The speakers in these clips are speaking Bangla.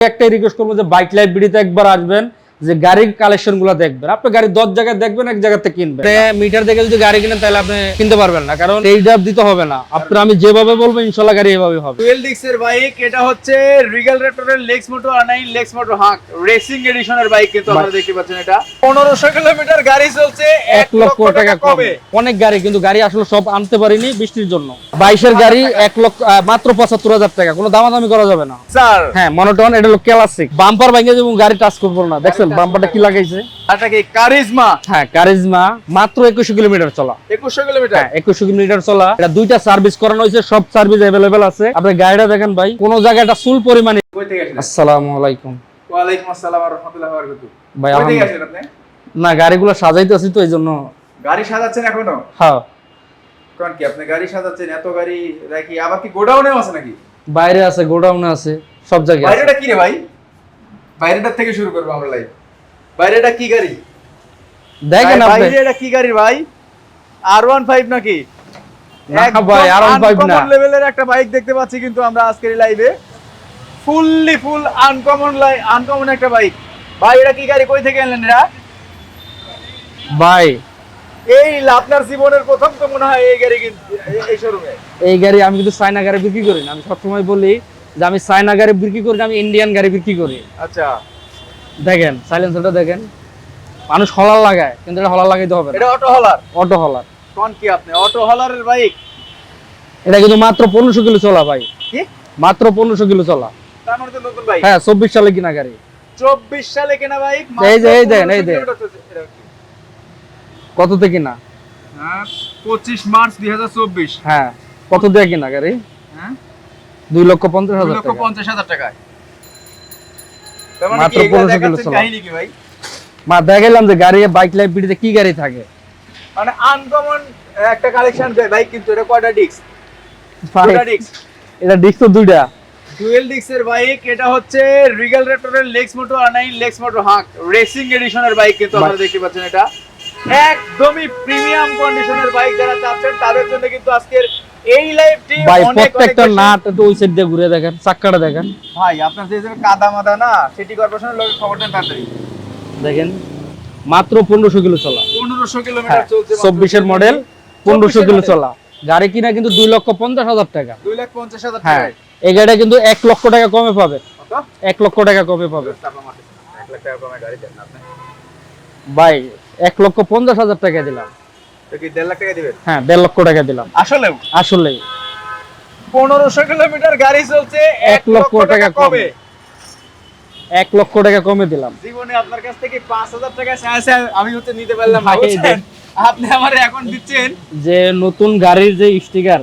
একটাই রিকোয়েস্ট করব যে বাইক লাইব্রেরিতে একবার আসবেন। যে গাড়ির কালেকশনগুলো দেখবেন। আপনি গাড়ি দশ জায়গায় দেখবেন এক জায়গাতে কিনবেন মিটার দেখে যদি গাড়ি কিনেন তাহলে আপনি কিনতে পারবেন না। কারণ এই ডাব দিতে হবে না। আপনি আমি যেভাবে বলব ইনশাল্লাহ গাড়ি এভাবে হবে। টুয়েলভ ডিক্সের বাইক এটা হচ্ছে রিগাল রেপ্টরের লেক্স মোটো আনাইন লেক্স মোটো হাঁক রেসিং এডিশনের বাইক কিন্তু আপনারা দেখতে পাচ্ছেন এটা। পনেরোশো কিলোমিটার গাড়ি চলছে এক লক্ষ টাকা কমে। অনেক গাড়ি কিন্তু গাড়ি আসলে সব আনতে পারিনি বৃষ্টির জন্য। বাইশের গাড়ি এক লক্ষ মাত্র পঁচাত্তর হাজার টাকা। কোনো দামাদামি করা যাবে না। স্যার। হ্যাঁ মনোটন এটা হলো ক্লাসিক বাম্পার ভাঙে যেমন গাড়ি টাচ করব না। দেখছেন? বাম্পারটা কি লাগাইছে? এটা কি কারিজমা? হ্যাঁ কারিজমা মাত্র একুশো কিলোমিটার চলা। একুশশো কিলোমিটার? হ্যাঁ একুশো কিলোমিটার চলা। এটা দুইটা সার্ভিস করানো হয়েছে সব সার্ভিস অ্যাভেলেবেল আছে। আপনি গাড়িটা দেখেন ভাই কোন জায়গায় এটা সুল পরিমাণে কই থেকে আসলেন? আসসালামু আলাইকুম। ওয়ালাইকুম আসসালাম ওয়া রাহমাতুল্লাহি ওয়া বারাকাতুহু। ভাই আপনি? না গাড়িগুলো সাজাইতে আছি তো এই জন্য গাড়ি সাজাচ্ছেন এখনও? হ্যাঁ। কোন কি আপনি গাড়ি সাজাচ্ছেন এত গাড়ি রাখি আবার কি গোডাউনেও আছে নাকি? বাইরে আছে গোডাউনে আছে সব জায়গায়। বাইরেটা কি রে ভাই? বাইরেটা থেকে শুরু করব আমরা লাইভ বাইরেটা কি গাড়ি? দেখেন আপনি। বাইরে এটা কি গাড়ি ভাই? আর ওয়ান ফাইভ নাকি? না ভাই, R15 না। লেভেলের একটা বাইক দেখতে পাচ্ছি কিন্তু আমরা আজকের লাইভে ফুললি ফুল আনকমন লাই আনকমন একটা বাইক ভাই এটা কি গাড়ি? কই থেকে আনলেন এরা? ভাই। এই আপনার জীবনের প্রথম তো মনে হয় এই গাড়ি শোরুমে এই গাড়ি আমি কিন্তু চায়না গাড়ি বিক্রি করি না। আমি সবসময় বলি যে আমি চায়না গাড়ি বিক্রি করি না আমি ইন্ডিয়ান গাড়ি বিক্রি করি। আচ্ছা। দেখেন সাইলেন্সারটা দেখেন। মানুষ হলার লাগায় কিন্তু এটা হলার লাগাইতে হবে এটা অটো হলার অটো হলার কোন কি আপনি? অটো হলারের বাইক এটা কিন্তু মাত্র পনেরোশো কিলো চলা ভাই। কি? মাত্র পনেরোশো কিলো চলা। তার মানে নতুন বাইক হ্যাঁ চব্বিশ সালে কিনা গাড়ি। চব্বিশ সালে কেনা বাইক এই যে, এই দেখেন, এই দেখেন। কততে কিনা? হ্যাঁ পঁচিশ মার্চ দুই হাজার চব্বিশ। হ্যাঁ কত দিয়ে কিনা গাড়ি? হ্যাঁ? দুই লক্ষ পঞ্চাশ হাজার লক্ষ টাকা। পঞ্চাশ হাজার টাকায়। তার মানে মাত্র পনেরোশো কিলো চলা। মা দেখাইলাম যে গাড়ি বাইক লাইফ বিডিতে কি গাড়ি থাকে? মানে আনকমন একটা কালেকশন দেয় বাইক কিন্তু এটা কয়টা ডিস্ক কয়টা ডিস্ক এটা ডিস্ক তো দুইটা। ডুয়েল ডিস্কের বাইক এটা হচ্ছে রিগাল রেপ্টরের লেক্স মোটর আর nine Lexmoto Hawk racing এডিশনের বাইক কিন্তু আপনারা দেখতে পাচ্ছেন এটা। একদমই প্রিমিয়াম কন্ডিশনের বাইক যারা চাচ্ছেন তাদের জন্য কিন্তু আজকের এই লাইভটি ভাই প্রত্যেকটা নাট একটু ওই সাইড দিয়ে ঘুরে দেখেন চাক্কাটা দেখেন। ভাই আপনার যে হিসেবে কাদা মাদা না সিটি কর্পোরেশনের লোকের খবর দেন তাড়াতাড়ি। দেখেন মাত্র পনেরোশো কিলো চলা। পনেরোশো হ্যাঁ কিলোমিটার চলছে। চব্বিশের মডেল পনেরোশো কিলো চলা। গাড়ি কিনা কিন্তু দুই লক্ষ পঞ্চাশ হাজার টাকা। দুই লাখ পঞ্চাশ হাজার হ্যাঁ এই গাড়িটা কিন্তু এক লক্ষ টাকা কমে পাবে। কত? এক লক্ষ টাকা কমে পাবে। চাপা মারতেছে। টাকা কমে গাড়ি দেন আপনি। ভাই এক লক্ষ পঞ্চাশ হাজার টাকা দিলাম। হ্যাঁ দেড় লক্ষ টাকা দিলাম। আসলেও? আসলে পনেরোশো কিলোমিটার গাড়ি চলছে এক লক্ষ টাকা কমে। এক লক্ষ টাকা কমে দিলাম। জীবনে আপনার কাছ থেকে পাঁচ হাজার টাকা আমি হচ্ছে নিতে পারলাম। আপনি আমার এখন দিচ্ছেন। যে নতুন গাড়ির যে স্টিকার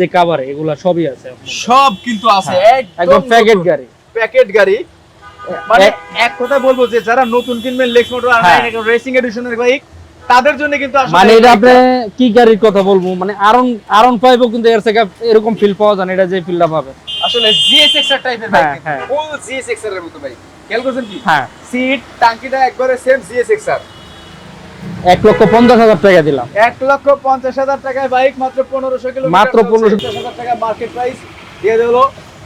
যে কাভার এগুলা সবই আছে সব কিন্তু আছে হ্যাঁ, একদম প্যাকেট গাড়ি। প্যাকেট গাড়ি। মানে এক- কথা বলব যে যারা নতুন কিনবেন লেক্স মোটর আর। রেসিং এডিশনের বাইক তাদের জন্য কিন্তু মানে এটা আপনি কি গাড়ির কথা বলব? মানে আরন আরন পাইবো কিন্তু এর থেকে এরকম ফিল পাওয়া যায় এটা যে ফিলটা পাবে। আসলে জিএসএক্স টাইপের বাইক। ফুল জিএসএক্স এর মতো বাইক খেয়াল করছেন কি? হ্যাঁ। সিট টাঙ্কিটা একবারে সেম জিএসএক্স আর। এক লক্ষ পঞ্চাশ হাজার টাকা দিলাম। এক লক্ষ পঞ্চাশ হাজার টাকায় বাইক মাত্র পনেরোশো কিলোমিটার মাত্র 1500 হাজার টাকা মার্কেট প্রাইস দিয়ে দিল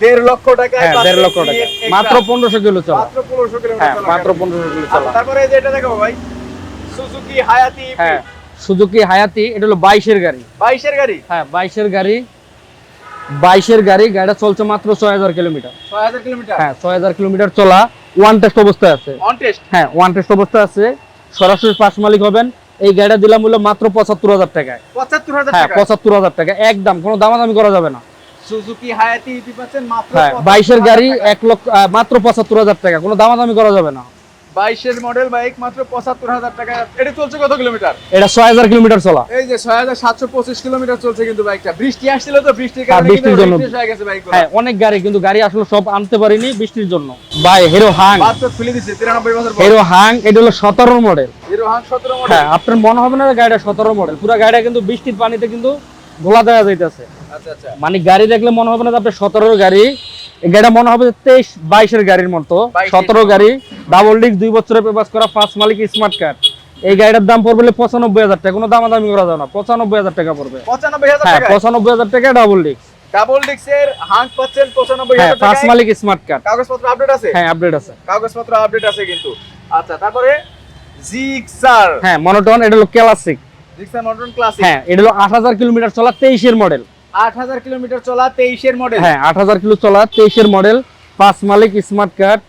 দেড় লক্ষ টাকায় হ্যাঁ দেড় লক্ষ টাকা। মাত্র পনেরোশো কিলো চলা। মাত্র পনেরোশো হ্যাঁ মাত্র পনেরোশো কিলো চলা। তারপরে এই দেখো ভাই। সুজুকি হায়াতি হ্যাঁ সুজুকি হায়াতি এটা হলো বাইশের গাড়ি। বাইশের গাড়ি? হ্যাঁ বাইশের গাড়ি। বাইশের গাড়ি গাড়িটা চলছে মাত্র ছয় হাজার কিলোমিটার। ছয় হাজার কিলোমিটার? হ্যাঁ ছয় হাজার কিলোমিটার চলা। ওয়ান টেস্ট অবস্থায় আছে। টেস্ট হ্যাঁ ওয়ান টেস্ট অবস্থায় আছে। সরাসরি পাশ মালিক হবেন। এই গাড়িটা দিলাম হলো মাত্র পঁচাত্তর হাজার টাকায়। পঁচাত্তর হাজার হ্যাঁ টাকা পঁচাত্তর হাজার টাকা। একদম কোনো দামাদামি করা যাবে না। সুজুকি হায়াতি ইতি পাচ্ছেন মাত্র হ্যাঁ বাইশের গাড়ি এক লক্ষ মাত্র পঁচাত্তর হাজার টাকা। কোনো দামাদামি করা যাবে না। বাইশের মডেল বাইক মাত্র পঁচাত্তর হাজার টাকা। এটা চলছে কত কিলোমিটার? এটা ছয় হাজার কিলোমিটার চলা। এই যে ছয় হাজার সাতশো পঁচিশ কিলোমিটার চলছে কিন্তু বাইকটা বৃষ্টি আসছিল তো বৃষ্টির হ্যাঁ, কারণে বৃষ্টির কিন্তু জন্য। হয়ে গেছে বাইকগুলো হ্যাঁ অনেক গাড়ি কিন্তু গাড়ি আসলে সব আনতে পারিনি বৃষ্টির জন্য। বাই হিরো হাং বাস্তব খুলে দিচ্ছে তিরানব্বই বছর হিরো হাং এটা হলো সতেরো মডেল হিরো হাং সতেরো মডেল হ্যাঁ আপনার মনে হবে না গাড়িটা সতেরো মডেল পুরো গাড়িটা কিন্তু বৃষ্টির পানিতে কিন্তু ধোলা দেওয়া যাইতেছে। মানে গাড়ি দেখলে মনে হবে না আপনার সতেরোর গাড়ি। গাড়িটা মনে হবে তেইশ বাইশের গাড়ির মতো। সতেরো গাড়ি। ডাবল ডিস্ক দুই বছরের পেপাস করা ফার্স্ট মালিক স্মার্ট কার্ড এই গাড়িটার দাম পড়বে পঁচানব্বই হাজার টাকা। কোনো দামাদামি করা যাবে না। পঁচানব্বই হাজার টাকা পড়বে। পঁচানব্বই হাজার হ্যাঁ টাকা পঁচানব্বই হাজার টাকা ডাবল ডিস্ক ডাবল পাচ্ছেন হ্যাঁ হাজার পাঁচ মালিক স্মার্ট কার্ড কাগজপত্র আপডেট আছে? হ্যাঁ আপডেট আছে। কাগজপত্র আপডেট আছে কিন্তু। আচ্ছা তারপরে জিক্সার হ্যাঁ মনোটন এটা হলো ক্লাসিক জিক্সার মডার্ন ক্লাসিক হ্যাঁ এটা হলো আট হাজার কিলোমিটার চলা তেইশের মডেল আট হাজার কিলোমিটার চলা তেইশের মডেল হ্যাঁ আট হাজার কিলো চলা তেইশের মডেল পাঁচ মালিক স্মার্ট কার্ড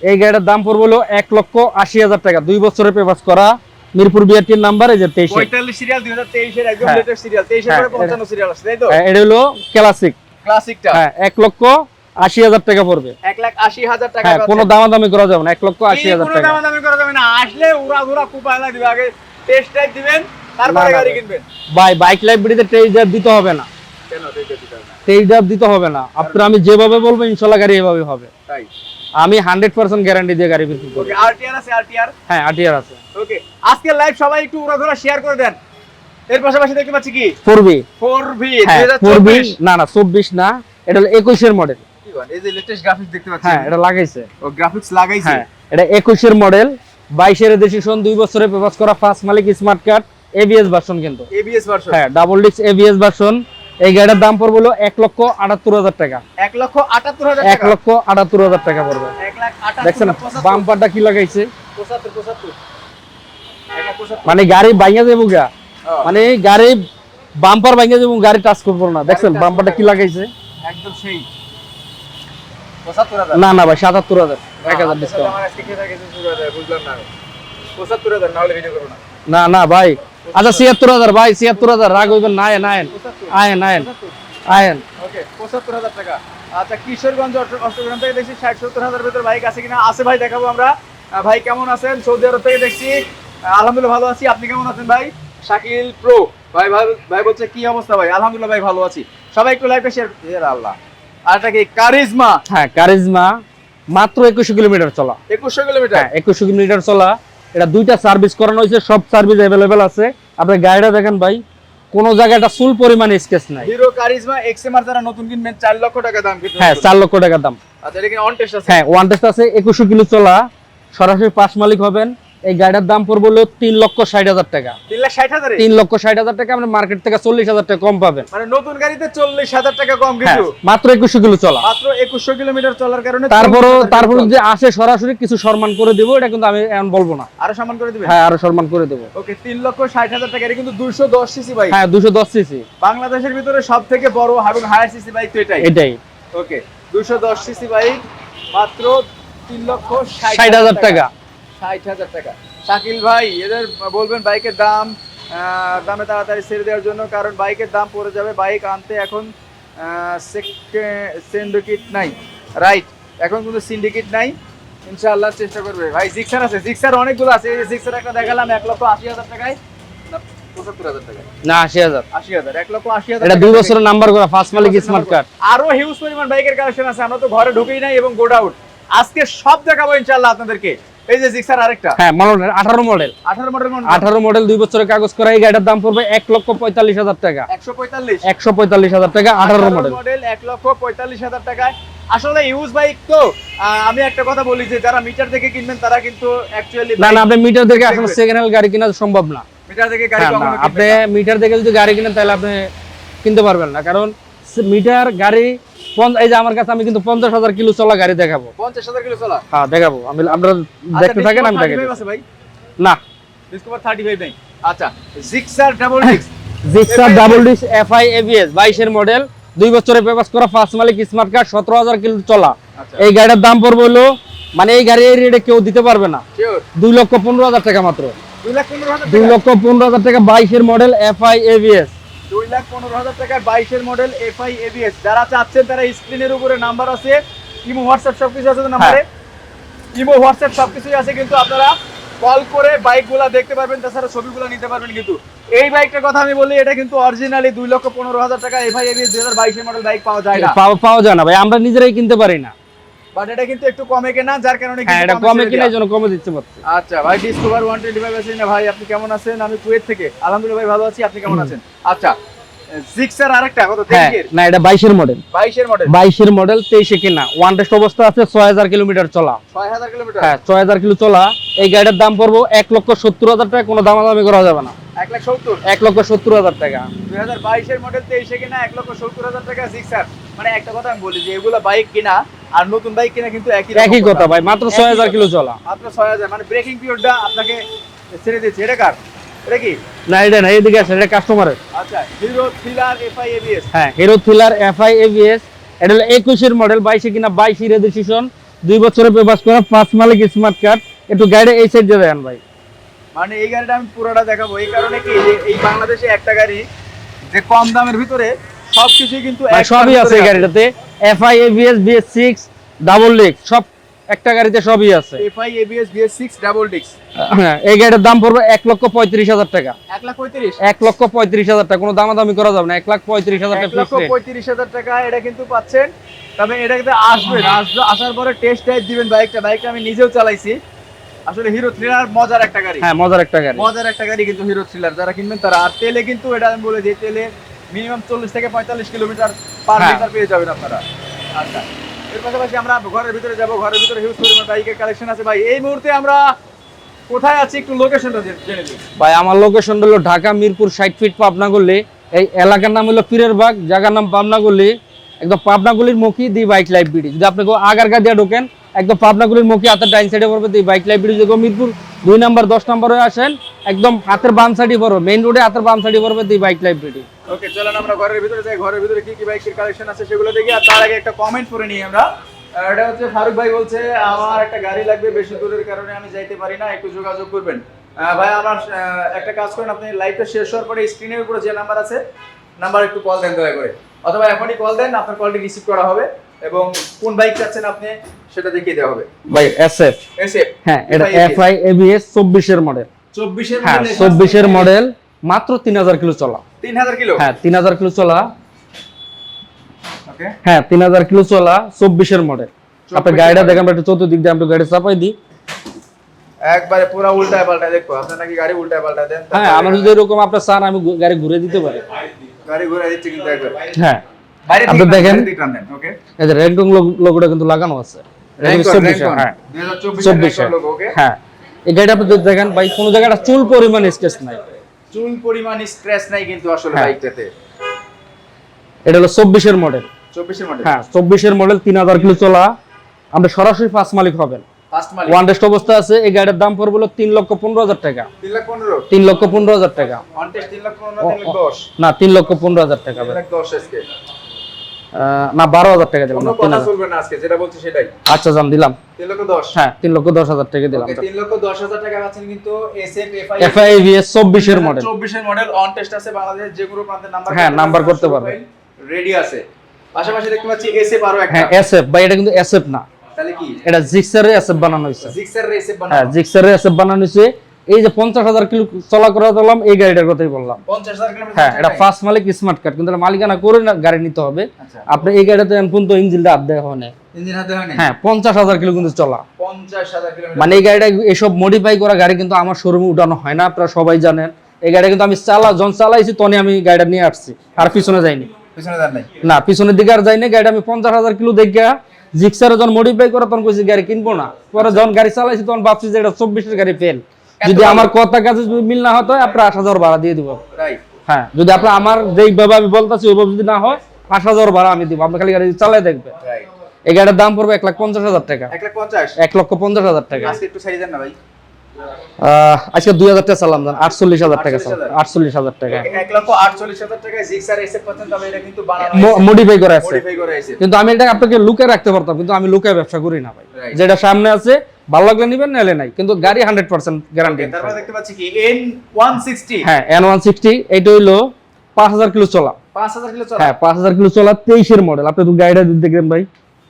এই গাড়িটার দাম পড়বে হলো এক লক্ষ আশি হাজার টাকা। দুই বছরের পেপাস করা মিরপুর বিআরটির নাম্বার এই যে তেইশে পঁয়তাল্লিশ সিরিয়াল দুই হাজার তেইশের একদম হ্যাঁ। লেটেস্ট সিরিয়াল তেইশের হ্যাঁ, পরে পঞ্চান্ন সিরিয়াল আছে তাই তো? হ্যাঁ, এটা হলো ক্লাসিক ক্লাসিকটা হ্যাঁ এক লক্ষ আশি হাজার টাকা পড়বে। এক লাখ আশি হাজার টাকা হ্যাঁ কোনো দামাদামি করা যাবে না এক লক্ষ আশি হাজার টাকা। দামি করা যাবে না। আসলে উড়া ধুরা কুপায়লা দিবে আগে টেস্ট টাইপ দিবেন তারপরে গাড়ি কিনবেন? ভাই বাইক লাইব্রেরিতে টেস্ট ড্রাইভ দিতে হবে না। কেন টেস্ট ড্রাইভ দিতে হবে না? আপনার আমি যেভাবে বলব ইনশাল্লাহ গাড়ি এভাবে হবে। তাই? আমি হান্ড্রেড পার্সেন্ট গ্যারান্টি দিয়ে গাড়ি বিক্রি করি। ওকে আরটিআর আছে আরটিআর হ্যাঁ আটিয়ার আছে। ওকে আজকে লাইভ সবাই একটু শেয়ার করে দেন। এর পাশাপাশি দেখতে পাচ্ছি কি? হ্যাঁ না না চব্বিশ না এটা হলো একুশের মডেল এই যে লেটেস্ট গ্রাফিক্স দেখতে হ্যাঁ এটা লাগাইছে। ও গ্রাফিক্স লাগাইছে। হ্যাঁ এটা একুশের মডেল বাইশের রেজিস্ট্রেশন দুই বছরের পেপাস করা ফার্স্ট মালিক স্মার্ট কার্ড এবিএস ভার্সন কিন্তু। এবিএস ভার্সন হ্যাঁ ডাবল ডিস্ক এবিএস ভার্সন এই গাড়িটার দাম পড়বে হলো এক লক্ষ আটাত্তর হাজার টাকা। এক লক্ষ আটাত্তর হাজার এক লক্ষ আটাত্তর হাজার টাকা পড়বে। দেখছেন বাম্পারটা কি লাগাইছে? মানে গাড়ি ভাঙা যাব গা। মানে গাড়ি বাম্পার ভাঙা যাব গাড়ি টাচ করব না। দেখছেন বাম্পারটা কি লাগাইছে? একদম সেই। না না ভাই সাতাত্তর হাজার। এক হাজার ডিসকাউন্ট না না ভাই আচ্ছা ছিয়াত্তর হাজার ভাই ছিয়াত্তর হাজার। রাগ হইবেন না আয়েন আয়েন। আয়েন আয়েন আয়েন। ওকে পঁচাত্তর হাজার টাকা। আচ্ছা কিশোরগঞ্জ অষ্টগ্রাম থেকে দেখছি ষাট সত্তর হাজার ভেতর বাইক আছে কিনা? আছে ভাই দেখাবো আমরা। ভাই কেমন আছেন? সৌদি আরব থেকে দেখছি। আলহামদুলিল্লাহ ভালো আছি। আপনি কেমন আছেন ভাই? শাকিল প্রো। ভাই ভাই ভাই বলছে কি অবস্থা ভাই? আলহামদুলিল্লাহ ভাই ভালো আছি। সবাই একটু লাইভটা শেয়ার এর আল্লাহ। আরটা কি কারিজমা? হ্যাঁ কারিজমা মাত্র একুশো কিলোমিটার চলা। একুশশো কিলোমিটার? হ্যাঁ একুশো কিলোমিটার চলা। এটা দুইটা সার্ভিস করানো হয়েছে সব সার্ভিস অ্যাভেলেবেল আছে। আপনি গাড়িটা দেখেন ভাই কোন জায়গাটা চুল পরিমাণে স্কেচ নাই। হিরো কারিজমা এক্সএমআর যারা নতুন কিনবেন 4 লক্ষ টাকা দাম কিন্তু হ্যাঁ 4 লক্ষ টাকা দাম। আচ্ছা এটা কি অন টেস্ট আছে? হ্যাঁ ওয়ান টেস্ট আছে একুশো কিলো চলা সরাসরি পাঁচ মালিক হবেন। এই গাড়িটার দাম পড়বে হলো তিন লক্ষ ষাট হাজার টাকা। তিন লক্ষ ষাট হাজার টাকা আপনি মার্কেট থেকে চল্লিশ হাজার টাকা কম পাবেন। মানে নতুন গাড়িতে চল্লিশ হাজার টাকা কম হ্যাঁ কিন্তু। মাত্র একুশো কিলো চলা। মাত্র একুশশো কিলোমিটার চলার কারণে তারপরও তারপর কম। যে আসে সরাসরি কিছু সম্মান করে দেবো এটা কিন্তু আমি এখন বলব না। আরও সম্মান করে দিবেন? হ্যাঁ আরও সম্মান করে দেবো। ওকে তিন লক্ষ ষাট হাজার টাকা এটা কিন্তু দুইশো দশ সিসি বাইক। হ্যাঁ দুশো দশ সিসি। বাংলাদেশের ভিতরে সব থেকে বড় হারুন হায়ার সিসি বাইক তো এটাই। এটাই। ওকে দুইশো দশ সিসি বাইক মাত্র তিন লক্ষ ষাট হাজার টাকা। ষাট হাজার টাকা। শাকিল ভাই এদের বলবেন বাইকের দাম দামে তাড়াতাড়ি ছেড়ে দেওয়ার জন্য কারণ বাইকের দাম পড়ে যাবে বাইক আনতে এখন সিন্ডিকেট নাই। রাইট এখন কিন্তু সিন্ডিকেট নাই। ইনশাআল্লাহ চেষ্টা করবে। ভাই জিক্সার আছে জিক্সার অনেকগুলো আছে এই জিক্সার একটা দেখালাম এক লক্ষ আশি হাজার টাকায়। না আশি হাজার। আশি হাজার এক লক্ষ আশি হাজার এটা দুই বছরের নাম্বার করা ফার্স্ট মালিক স্মার্ট কার্ড আরও হিউজ পরিমাণ বাইকের কালেকশন আছে আমরা তো ঘরে ঢুকেই নাই এবং গোড আউট আজকে সব দেখাবো ইনশাআল্লাহ আপনাদেরকে। এই যে জিক্সার আরেকটা? হ্যাঁ মডেল আঠারো মডেল আঠারো মডেল আঠারো মডেল দুই বছরের কাগজ করা এই গাড়িটার দাম পড়বে এক লক্ষ পঁয়তাল্লিশ হাজার টাকা। মডেল মডেল লক্ষ টাকায়। আসলে ইউজ বাইক তো আমি একটা কথা বলি যে যারা মিটার দেখে কিনবেন তারা কিন্তু অ্যাকচুয়ালি না না আপনি মিটার দেখে আসলে দেখবেন। সেকেন্ড হ্যান্ড গাড়ি কেনা সম্ভব না। মিটার দেখে গাড়ি হ্যাঁ, না, আপনি মিটার দেখে যদি গাড়ি কিনেন তাহলে আপনি কিনতে পারবেন না। কারণ মিটার গাড়ি এই যে আমার কাছে আমি কিন্তু পঞ্চাশ হাজার কিলো চলা গাড়ি দেখাবো। পঞ্চাশ হাজার কিলো চলা? হ্যাঁ দেখাবো। আমি আচ্ছা, দেখতে থাকেন আমি না। ডিসকভার থার্টি ফাইভ নেই। আচ্ছা জিক্সার ডাবল ডিক্স Gixxer double disc FI ABS বাইশের মডেল দুই বছরের পেপাস করা ফার্স্ট মালিক স্মার্ট কার্ড সতেরো হাজার কিলো চলা। আচ্ছা। এই গাড়ির দাম পড়বে হলো মানে এই গাড়ি এই রেটে কেউ দিতে পারবে না। দুই লক্ষ পনেরো হাজার টাকা মাত্র। দুই লক্ষ পনেরো হাজার টাকা। বাইশের মডেল এফআই এবিএস দুই লাখ পনেরো হাজার টাকার বাইশের মডেল এফআই এবিএস। যারা চাচ্ছেন তারা স্ক্রিনের উপরে নাম্বার আছে। ইমো হোয়াটসঅ্যাপ সবকিছু আছে তো নাম্বারে? ইমো হোয়াটসঅ্যাপ সবকিছুই আছে কিন্তু আপনারা কল করে বাইকগুলা দেখতে পারবেন তাছাড়া ছবিগুলো নিতে পারবেন কিন্তু। এই বাইকটার কথা আমি বলি এটা কিন্তু অরিজিনালি দুই লক্ষ পনেরো হাজার টাকা এফআই এবিএস দুই হাজার বাইশের মডেল বাইক পাওয়া যায় না। পাওয়া যায় না ভাই আমরা নিজেরাই কিনতে পারি না। বাট এটা কিন্তু একটু কমে কেনা যার কারণে হ্যাঁ এটা কমে কমে ছেড়ে কিনে দেয়া। জন্য কমে দিতে পারছি আচ্ছা ভাই ডিসকভার ওয়ান টোয়েন্টি ফাইভ আছেন না ভাই আপনি কেমন আছেন? আমি কুয়েত থেকে। আলহামদুলিল্লাহ ভাই ভালো আছি। আপনি কেমন আছেন? আচ্ছা জিক্সার আরেকটা কত? হ্যাঁ না এটা বাইশের মডেল বাইশের মডেল বাইশের মডেল তেইশে কিনা। ওয়ান টেস্ট অবস্থা আছে ছয় হাজার চলা। ছয় হাজার হ্যাঁ চলা। এই দাম পড়ব লক্ষ সত্তর হাজার টাকা। কোনো দামাদামি করা যাবে না। এক লাখ সত্তর? এক লক্ষ সত্তর হাজার টাকা। দুই হাজার বাইশের মডেল তেইশে কিনা এক লক্ষ সত্তর হাজার টাকা জিক্সার মানে একটা কথা আমি বলি যে এগুলো বাইক কিনা আর নতুন বাইক কিনা কিন্তু একই একই কথা ভাই মাত্র একই ছয় হাজার কথা। কিলো চলা। মাত্র ছয় হাজার মানে ব্রেকিং পিরিয়ডটা আপনাকে ছেড়ে দিচ্ছে এটা কার? এটা কি? না এটা না এদিকে আছে এটা কাস্টমারের আচ্ছা হিরো থ্রিলার এফআই এবিএস হ্যাঁ হিরো থ্রিলার এফআই এভিএস এটা হলো একুশের মডেল বাইশে কিনা বাইশ রেজিস্ট্রেশন দুই বছরের পেপার করা পাঁচ মালিক স্মার্ট কার্ড একটু গাড়ি এই সাইড দিয়ে দেন ভাই। মানে এই গাড়িটা আমি পুরোটা দেখাবো। এই কারণে কি এই বাংলাদেশে একটা গাড়ি যে কম দামের ভিতরে সবকিছুই কিন্তু ভাই সবই আছে এই গাড়িটাতে। FI ABS BS six double leg সব একটা গাড়িতে সবই আছে। FI ABS BS six double ডিক্স হ্যাঁ এই গাড়িটার দাম পড়বে এক লক্ষ পঁয়ত্রিশ হাজার টাকা। এক লাখ পঁয়ত্রিশ? এক লক্ষ পঁয়ত্রিশ হাজার টাকা কোনো দামাদামি করা যাবে না এক লাখ পঁয়ত্রিশ হাজার টাকা লক্ষ পঁয়ত্রিশ হাজার টাকা এটা কিন্তু পাচ্ছেন। তবে এটা কিন্তু আসবেন আসবে আসার পরে টেস্ট ড্রাইভ দিবেন বাইকটা বাইকটা আমি নিজেও চালাইছি। আসলে হিরো থ্রিলার মজার একটা গাড়ি। হ্যাঁ মজার একটা গাড়ি। মজার একটা গাড়ি কিন্তু হিরো থ্রিলার যারা কিনবেন তারা। আর তেলে কিন্তু এটা আমি বলে দিই তেলে মিনিমাম চল্লিশ থেকে পঁয়তাল্লিশ কিলোমিটার পার হ্যাঁ। লিটার পেয়ে যাবেন আপনারা। আচ্ছা। এর পাশাপাশি আমরা ঘরের ভিতরে যাব ঘরের ভিতরে হিউজ পরিমাণ বাইকের কালেকশন আছে। ভাই এই মুহূর্তে আমরা কোথায় আছি একটু লোকেশনটা জেনে নিই। ভাই আমার লোকেশন হলো ঢাকা মিরপুর ষাট ফিট পাবনা গলি এই এলাকার নাম হলো পীরের বাগ জায়গার নাম পাবনা গলি একদম পাবনা গলির মুখী দি বাইক লাইভ বিডি যদি আপনি আগারগা দিয়ে ঢোকেন একদম পাবনা গলির মুখী হাতের ডাইন সাইডে পড়বে দি বাইক লাইভ বিডি যদি মিরপুর দুই নাম্বার দশ নম্বরে আসেন একদম হাতের বাম সাইডে পড়বে মেইন রোডে হাতের বাম সাইডে পড়বে the bike live BD okay চলেন আমরা ঘরের ভিতরে যাই। ঘরের ভিতরে কি কি বাইকের কালেকশন আছে সেগুলো দেখি। আর তার আগে একটা কমেন্ট করে নিই আমরা। এটা হচ্ছে ফারুক ভাই বলছে আমার একটা গাড়ি লাগবে বেশি দূরের কারণে আমি যাইতে পারি না একটু যোগাযোগ করবেন। ভাই আমার একটা কাজ করেন আপনি লাইভটা শেষ হওয়ার পরে স্ক্রিনের উপরে যে নাম্বার আছে নাম্বার একটু কল দেন দয়া করে। অথবা এখনই কল দেন আপনার কলটি রিসিভ করা হবে এবং কোন বাইক চাচ্ছেন আপনি সেটা দেখিয়ে দেওয়া হবে। ভাই এসএফ হ্যাঁ এটা এফ আই এবিএস চব্বিশের মডেল চব্বিশের হ্যাঁ চব্বিশের মডেল মাত্র তিন হাজার কিলো চলা। কিলো? হ্যাঁ তিন হাজার কিলো চলা। ওকে হ্যাঁ তিন হাজার কিলো চলা চব্বিশের মডেল আপনি গাড়িটা দেখেন একটু চতুর্দিক দিয়ে আমরা গাড়ি চাপাই দিই। একবারে পুরো উল্টায় পাল্টায় দেখো আপনার নাকি গাড়ি উল্টায় পাল্টায় দেন? হ্যাঁ আমার যদি এরকম আপনার চান আমি গাড়ি ঘুরে দিতে পারি। গাড়ি ঘুরে দিচ্ছে কিন্তু একবার। হ্যাঁ। আপনি দেখেন। ওকে এই যে লোগোটা কিন্তু লাগানো আছে। এটা কিন্তু 24 হ্যাঁ। 2024 লোগো ওকে হ্যাঁ। এই গাড়িটা আপনি দেখেন ভাই কোনো জায়গাটা চুল পরিমাণ নাই। চুল পরিমাণ স্ক্র্যাচ নাই কিন্তু আসলে হ্যাঁ। বাইকটাতে এটা হলো চব্বিশের মডেল 24 এর মডেল হ্যাঁ চব্বিশের মডেল তিন হাজার কিলো চলা। আমরা সরাসরি ফার্স্ট মালিক হবেন। ওয়ান টেস্ট অবস্থা আছে এই গাড়ির দাম পড়বে হলো তিন লক্ষ পনেরো হাজার টাকা। 3 লাখ 15 তিন লক্ষ পনেরো হাজার টাকা। অন টেস্ট 3 লাখ 15 3 লাখ 10 না তিন লক্ষ পনেরো হাজার টাকা। না বারো হাজার টাকা দিলাম তিন আচ্ছা জান দিলাম। 3 লক্ষ 10 হ্যাঁ তিন লক্ষ দশ হাজার টাকা দিলাম। 3 লক্ষ 10 হাজার টাকা পাচ্ছেন কিন্তু এসএফ এফআই এফআই এভিএস চব্বিশের মডেল 24 এর মডেল অন টেস্ট আছে বাংলাদেশ যে কোনো প্রান্তে নাম্বার হ্যাঁ, নাম্বার করতে পারবে। রেডি আছে। পাশাপাশি দেখতে পাচ্ছি এসএফ আরও একটা। হ্যাঁ এসএফ ভাই এটা কিন্তু এসএফ না। তাহলে কি? এটা জিক্সারের এসএফ বানানো হয়েছে। জিক্সার এসএফ হ্যাঁ বানানো। জিক্সারের এসএফ বানানো হয়েছে। এই যে পঞ্চাশ হাজার কিলো চলা করে দিলাম এই গাড়িটার কথাই বললাম। হ্যাঁ এটা ফার্স্ট মালিক স্মার্ট কার্ড কিন্তু মালিকানা করে না গাড়ি নিতে হবে। আচ্ছা। আপনি এই গাড়িতে এখন তো ইঞ্জিনটা আপ দেওয়া হয় হাতে হয় পঞ্চাশ হাজার কিলো কিন্তু চলা। মানে এই গাড়িটা এসব মডিফাই করা গাড়ি কিন্তু আমার শোরুমে উঠানো হয় না আপনারা সবাই জানেন। এই গাড়ি কিন্তু আমি চালা যখন চালাইছি তখনই আমি গাড়িটা নিয়ে আসছি আর পিছনে যাইনি। না পিছনের দিকে আর যাইনি গাড়িটা আমি পঞ্চাশ হাজার কিলো দেখা জিক্সারে যখন মডিফাই করে তখন কইছি গাড়ি কিনবো না। পরে যখন গাড়ি চালাইছি তখন ভাবছি যে এটা চব্বিশের গাড়ি ফেল যদি আমার কথা কাজে যদি মিল না হতো আপনার আট হাজার ভাড়া দিয়ে দিব। রাইট হ্যাঁ যদি আপনার আমার যেইভাবে আমি বলতেছি ওইভাবে যদি না হয় পাঁচ হাজার ভাড়া আমি দিব। আপনি খালি গাড়ি চালাই দেখবে রাইট এই গাড়ির দাম পড়বে এক লাখ পঞ্চাশ হাজার টাকা। 1 লাখ 50 এক লক্ষ পঞ্চাশ হাজার টাকা। আজকে একটু সাইজ দেন না ভাই। আজকে দুই হাজার টাকা চালাম জান আটচল্লিশ হাজার টাকা 48,000 আটচল্লিশ হাজার টাকা। 1 লক্ষ 48000 টাকায় জিক্সার এসএফ পাচ্ছেন তবে এটা কিন্তু মডিফাই করা আছে। মডিফাই করে এসএফ কিন্তু আমি এটা আপনাকে লুকে রাখতে পারতাম কিন্তু আমি লুকে ব্যবসা করি না ভাই। যেটা সামনে আছে ভালো লাগলে নিবেন নাহলে নাই। কিন্তু গাড়ি হান্ড্রেড পার্সেন্ট গ্যারান্টি তারপর দেখতে পাচ্ছি কি এন 160 হ্যাঁ এন ওয়ান সিক্সটি এইটা হইল পাঁচ হাজার কিলো চলা। 5000 কিলো চলা? হ্যাঁ পাঁচ হাজার কিলো চলা তেইশের মডেল আপনি তো গাড়িটা দেখবেন ভাই।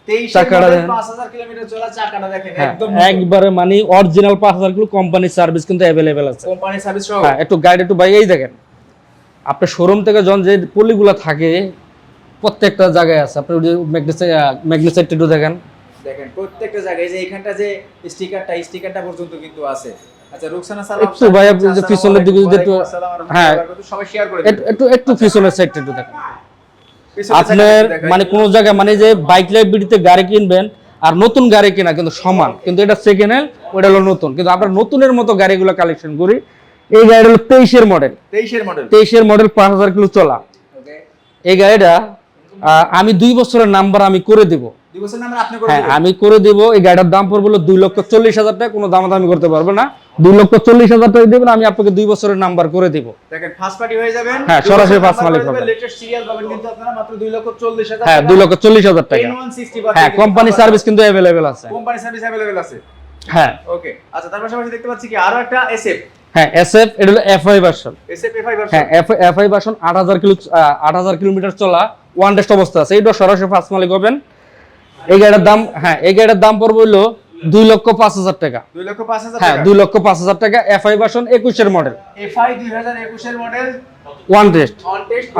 23 এর দেখেন। 5000 কিলোমিটার চলা চাকাটা দেখেন হ্যাঁ একদম একবারে মানে অরিজিনাল পাঁচ হাজার কিলো কোম্পানির সার্ভিস কিন্তু অ্যাভেলেবেল আছে। কোম্পানি সার্ভিস হ্যাঁ একটু গাড়ি একটু ভাই এই দেখেন। আপনার শোরুম থেকে যখন যে পলিগুলো থাকে প্রত্যেকটা জায়গায় আছে। আপনি ম্যাগনেসাইট একটু দেখেন। দেখেন প্রত্যেকটা জায়গায় যে এখানটা যে স্টিকারটা স্টিকারটা পর্যন্ত কিন্তু আছে। আচ্ছা রুকসানা সালাম একটু ভাই আপনি যে পিছনের দিকে যদি একটু হ্যাঁ। সবাই শেয়ার করে একটু- একটু একটু পিছনের সাইডটা একটু দেখেন। আপনার। মানে কোন জায়গায় মানে যে বাইক লাইব্রেরিতে গাড়ি কিনবেন আর নতুন গাড়ি কেনা কিন্তু সমান কিন্তু এটা সেকেন্ড হ্যান্ড ওটা হলো নতুন। কিন্তু আমরা নতুনের মতো গাড়িগুলো কালেকশন করি। এই গাড়িটা হলো তেইশের মডেল তেইশের মডেল তেইশের মডেল পাঁচ হাজার কিলো চলা। ওকে এই গাড়িটা আমি দুই বছরের নাম্বার আমি করে দেব। হ্যাঁ, আমি করে দেব এই গাড়ির দাম পড়বে দুই লক্ষ চল্লিশ হাজার টাকা কোনো দামাদামি করতে পারবে না। দুই লক্ষ চল্লিশ হাজার টাকা দেবেন আমি আপনাকে দুই বছরের নাম্বার করে দেব। হ্যাঁ সরাসরি ফার্স্ট মালিক হবে। হ্যাঁ দুই লক্ষ চল্লিশ হাজার টাকা। হ্যাঁ কোম্পানি সার্ভিস কিন্তু অ্যাভেলেবেল আছে। কোম্পানি সার্ভিস অ্যাভেলেবেল আছে। হ্যাঁ। ওকে আচ্ছা তার পাশাপাশি দেখতে পাচ্ছি কি আরও একটা এসএফ হ্যাঁ এসএফ এটা হলো FI version SF FI version হ্যাঁ এফআই ভার্সন 8000 কিলো 8000 কিলোমিটার চলা। ওয়ান টেস্ট অবস্থা আছে। এইটা সরাসরি ফার্স্ট মালিক হবেন। এই গাড়িটার দাম হ্যাঁ এই গাড়িটার দাম পড়বে হলো দুই লক্ষ পাঁচ হাজার টাকা। 2 লক্ষ 5 হাজার হ্যাঁ দুই লক্ষ পাঁচ হাজার টাকা। এফআই ভার্সন একুশের মডেল এফআই 2021 এর মডেল ওয়ান টেস্ট